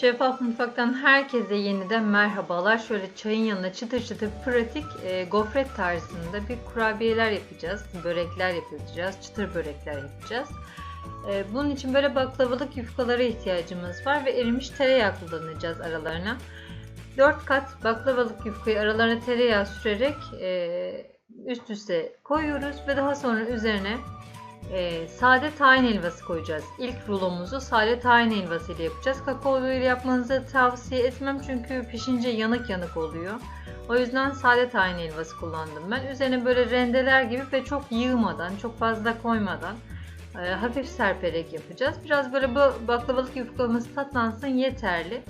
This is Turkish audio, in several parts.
Şeffaf Mutfak'tan herkese yeniden merhabalar. Şöyle çayın yanına çıtır çıtır pratik e, gofret tarzında bir kurabiyeler yapacağız. Börekler yapacağız. Çıtır börekler yapacağız. E, bunun için böyle baklavalık yufkalara ihtiyacımız var ve erimiş tereyağı kullanacağız aralarına. 4 kat baklavalık yufkayı aralarına tereyağı sürerek e, üst üste koyuyoruz ve daha sonra üzerine e, sade tahin helvası koyacağız. İlk rulomuzu sade tahin helvası ile yapacağız. Kakaolu ile yapmanızı tavsiye etmem çünkü pişince yanık yanık oluyor. O yüzden sade tahin helvası kullandım ben. Üzerine böyle rendeler gibi ve çok yığmadan, çok fazla koymadan e, hafif serperek yapacağız. Biraz böyle bu baklavalık yufkamız tatlansın yeterli.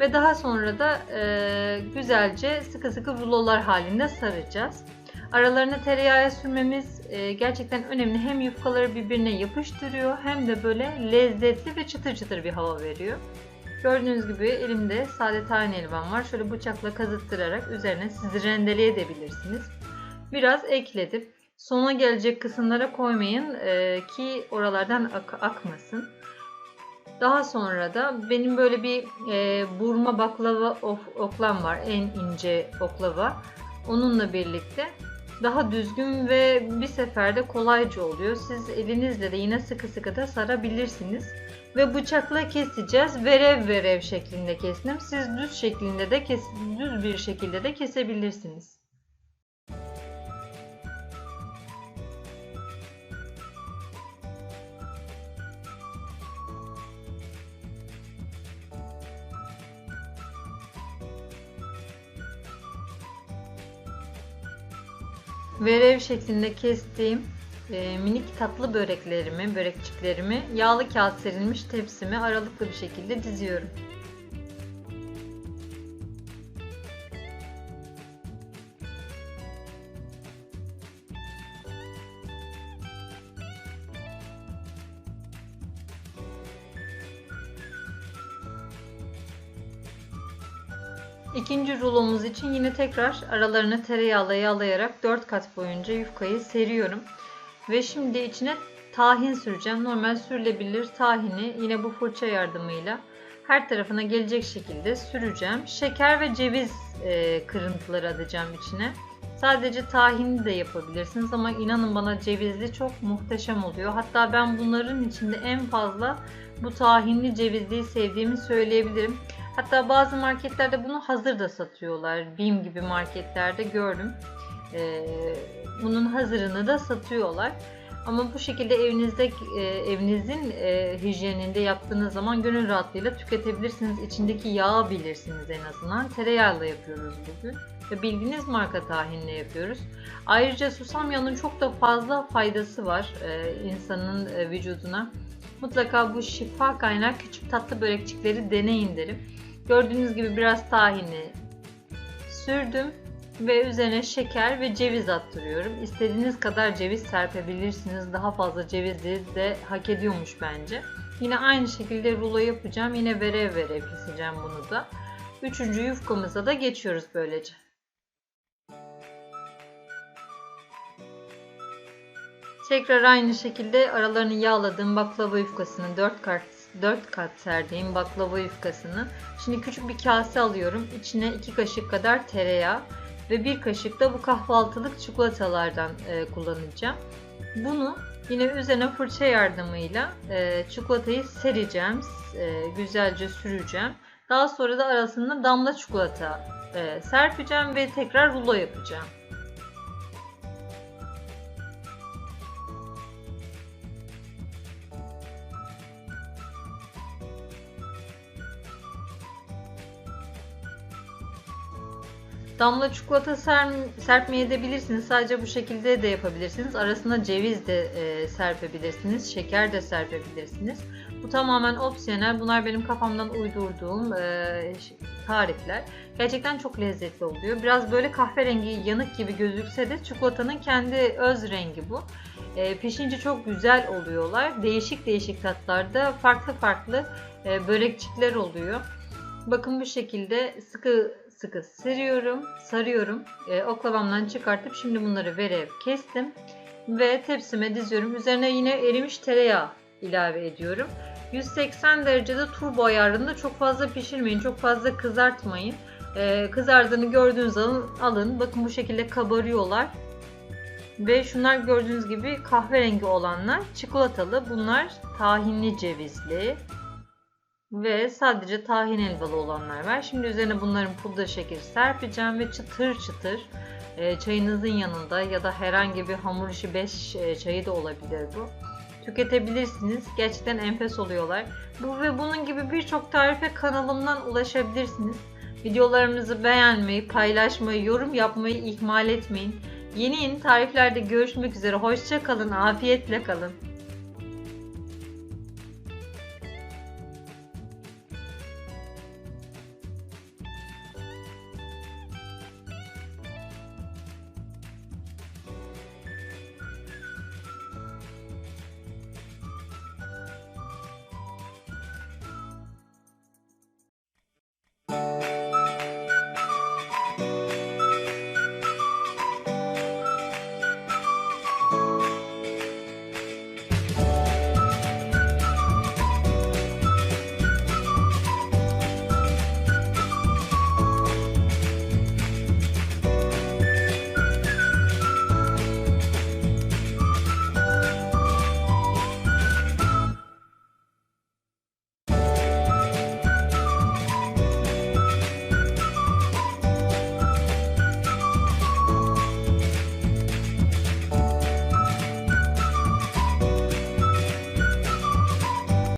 Ve daha sonra da e, güzelce sıkı sıkı rulolar halinde saracağız. Aralarına tereyağı sürmemiz e, gerçekten önemli. Hem yufkaları birbirine yapıştırıyor hem de böyle lezzetli ve çıtır çıtır bir hava veriyor. Gördüğünüz gibi elimde sade tahin helvam var. Şöyle bıçakla kazıttırarak üzerine siz rendeleyebilirsiniz. Biraz ekledim. Sona gelecek kısımlara koymayın e, ki oralardan ak- akmasın. Daha sonra da benim böyle bir e, burma baklava of, oklam var. En ince oklava. Onunla birlikte daha düzgün ve bir seferde kolayca oluyor. Siz elinizle de yine sıkı sıkı da sarabilirsiniz. Ve bıçakla keseceğiz. Verev verev şeklinde kestim. Siz düz şeklinde de kes, düz bir şekilde de kesebilirsiniz. Verev şeklinde kestiğim e, minik tatlı böreklerimi, börekçiklerimi yağlı kağıt serilmiş tepsime aralıklı bir şekilde diziyorum. İkinci rulomuz için yine tekrar aralarını tereyağla yağlayarak 4 kat boyunca yufkayı seriyorum. Ve şimdi içine tahin süreceğim. Normal sürülebilir tahini yine bu fırça yardımıyla her tarafına gelecek şekilde süreceğim. Şeker ve ceviz e, kırıntıları atacağım içine. Sadece tahini de yapabilirsiniz ama inanın bana cevizli çok muhteşem oluyor. Hatta ben bunların içinde en fazla bu tahinli cevizliyi sevdiğimi söyleyebilirim. Hatta bazı marketlerde bunu hazır da satıyorlar. Bim gibi marketlerde gördüm. Ee, bunun hazırını da satıyorlar. Ama bu şekilde evinizde e, evinizin e, hijyeninde yaptığınız zaman gönül rahatlığıyla tüketebilirsiniz. İçindeki yağı bilirsiniz en azından. Tereyağıyla yapıyoruz bugün. Ve bildiğiniz marka tahinle yapıyoruz. Ayrıca susam yağının çok da fazla faydası var e, insanın e, vücuduna. Mutlaka bu şifa kaynak küçük tatlı börekçikleri deneyin derim. Gördüğünüz gibi biraz tahini sürdüm ve üzerine şeker ve ceviz attırıyorum. İstediğiniz kadar ceviz serpebilirsiniz. Daha fazla cevizi de hak ediyormuş bence. Yine aynı şekilde rulo yapacağım. Yine verev verev keseceğim bunu da. Üçüncü yufkamıza da geçiyoruz böylece. Tekrar aynı şekilde aralarını yağladığım baklava yufkasını 4 kat 4 kat serdiğim baklava yufkasını şimdi küçük bir kase alıyorum. İçine 2 kaşık kadar tereyağı ve 1 kaşık da bu kahvaltılık çikolatalardan e, kullanacağım. Bunu yine üzerine fırça yardımıyla e, çikolatayı sereceğim. E, güzelce süreceğim. Daha sonra da arasında damla çikolata serpeceğim ve tekrar rulo yapacağım. Damla çikolata ser, serpmeye edebilirsiniz. Sadece bu şekilde de yapabilirsiniz. Arasına ceviz de e, serpebilirsiniz. Şeker de serpebilirsiniz. Bu tamamen opsiyonel. Bunlar benim kafamdan uydurduğum e, tarifler. Gerçekten çok lezzetli oluyor. Biraz böyle kahverengi yanık gibi gözükse de çikolatanın kendi öz rengi bu. E, pişince çok güzel oluyorlar. Değişik değişik tatlarda farklı farklı e, börekçikler oluyor. Bakın bu şekilde sıkı sıkı seriyorum, sarıyorum. E, oklavamdan çıkartıp şimdi bunları verev kestim ve tepsime diziyorum. Üzerine yine erimiş tereyağı ilave ediyorum. 180 derecede turbo ayarında çok fazla pişirmeyin, çok fazla kızartmayın. Ee, kızardığını gördüğünüz zaman alın. Bakın bu şekilde kabarıyorlar. Ve şunlar gördüğünüz gibi kahverengi olanlar çikolatalı. Bunlar tahinli cevizli. Ve sadece tahin helvalı olanlar var. Şimdi üzerine bunların pudra şekeri serpeceğim ve çıtır çıtır e, çayınızın yanında ya da herhangi bir hamur işi 5 çayı da olabilir bu. Tüketebilirsiniz. Gerçekten enfes oluyorlar. Bu ve bunun gibi birçok tarife kanalımdan ulaşabilirsiniz. Videolarımızı beğenmeyi, paylaşmayı, yorum yapmayı ihmal etmeyin. Yeni yeni tariflerde görüşmek üzere. Hoşça kalın, afiyetle kalın.